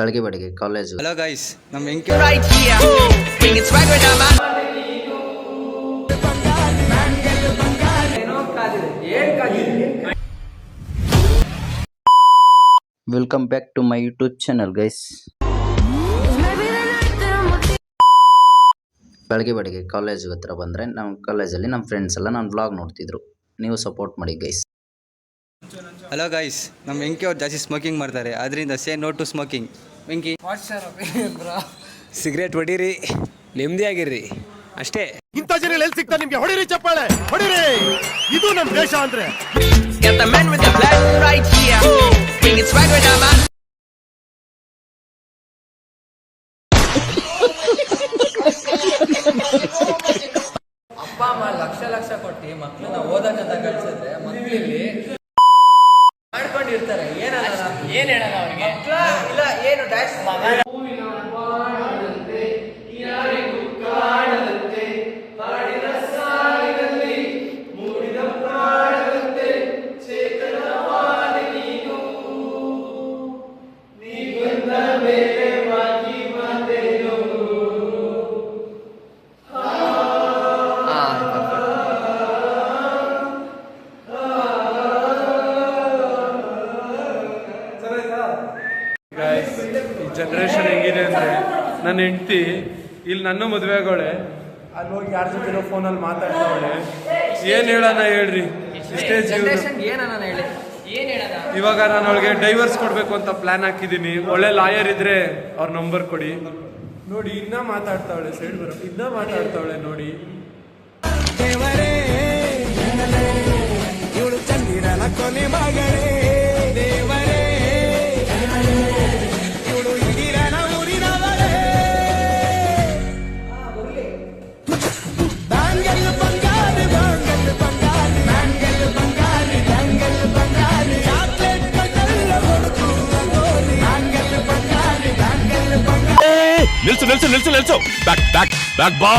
ಬೆಳಗ್ಗೆ ಬೆಳಗ್ಗೆ college hello guys ನಮ್ಮ MK. Welcome back to my YouTube channel guys ಬೆಳಗ್ಗೆ ಬೆಳಗ್ಗೆ ಕಾಲೇಜ್ ಹತ್ರ ಬಂದರೆ ನಮ್ಮ ಕಾಲೇಜಲ್ಲಿ ನಮ್ಮ ಫ್ರೆಂಡ್ಸ್ ಎಲ್ಲ ನಾನು ಬ್ಲಾಗ್ ನೋಡ್ತಿದ್ರು. ನೀವು ಸಪೋರ್ಟ್ ಮಾಡಿ ಗೈಸ್ ಹಲೋ ಗೈಸ್ ನಮ್ಮ ಹೆಂಕಿ ಅವ್ರು ಜಾಸ್ತಿ ಸ್ಮೋಕಿಂಗ್ ಮಾಡ್ತಾರೆ. ಅದರಿಂದ ಸೇ ನೋ ಟು ಸ್ಮೋಕಿಂಗ್ ಬೆಂಕಿ ಸಿಗರೇಟ್ ಹೊಡೀರಿ ನೆಮ್ಮದಿ ಆಗಿರ್ರಿ. ಅಷ್ಟೇ. ಇಂಥ ಜನ ಎಲ್ಲಿ ಸಿಗ್ತಾ ನಿಮ್ಗೆ? ಹೊಡಿರಿ ಚಪ್ಪಾಳೆ ಹೊಡಿರಿ. ಇದು ನಮ್ ದೇಶ ಅಂದ್ರೆ. Got the man with the plan right here. Bringing swag with them. ಅಪ್ಪ ಅಮ್ಮ ಲಕ್ಷ ಲಕ್ಷ ಕೊಟ್ಟು ಮಕ್ಕಳನ್ನ ಓದಕ್ಕಂತ ಕಳ್ಸಿದ್ರೆ ಮಕ್ಕಳಿಲ್ಲಿ ಮಾಡ್ಕೊಂಡಿರ್ತಾರೆ. ಏನ್ ಹೇಳೋಣ ಅವ್ರಿಗೆ? ಇಲ್ಲ ಏನು ಡ್ಯಾಶ್ ಗಾಯ್ಸ್ ಈ ಜನ್ರೇಷನ್ ಹೆಂಗಿದೆ ಅಂದರೆ ನನ್ನ ಹೆಂಡ್ತಿ ಇಲ್ಲಿ ನನ್ನ ಮದುವೆ ಆಗೋಳೆ. ಅಲ್ಲಿ ಹೋಗಿ ಯಾರ ಜೊತೆನೋ ಫೋನಲ್ಲಿ ಮಾತಾಡ್ತಾವಳೆ? ಏನು ಹೇಳೋಣ ಹೇಳ್ರಿ? ಇಷ್ಟೇ ಹೇಳಿ? ಇವಾಗ ನಾನು ಅವಳಿಗೆ ಡೈವರ್ಸ್ ಕೊಡಬೇಕು ಅಂತ ಪ್ಲಾನ್ ಹಾಕಿದ್ದೀನಿ ಒಳ್ಳೆ ಲಾಯರ್ ಇದ್ರೆ ಅವ್ರ ನಂಬರ್ ಕೊಡಿ. ನೋಡಿ ಇನ್ನ ಮಾತಾಡ್ತಾವಳೆ ಸೈಡ್ ಬರೋ ಇನ್ನ ಮಾತಾಡ್ತಾವಳೆ ನೋಡಿ. ಇವಳು ಚಂದಿರನ ಕೊನೆ ಮಗಳೇ. నిల్చు నిల్చు నిల్చు నిల్చు. బ్యాక్ బ్యాక్ బ్యాక్ బా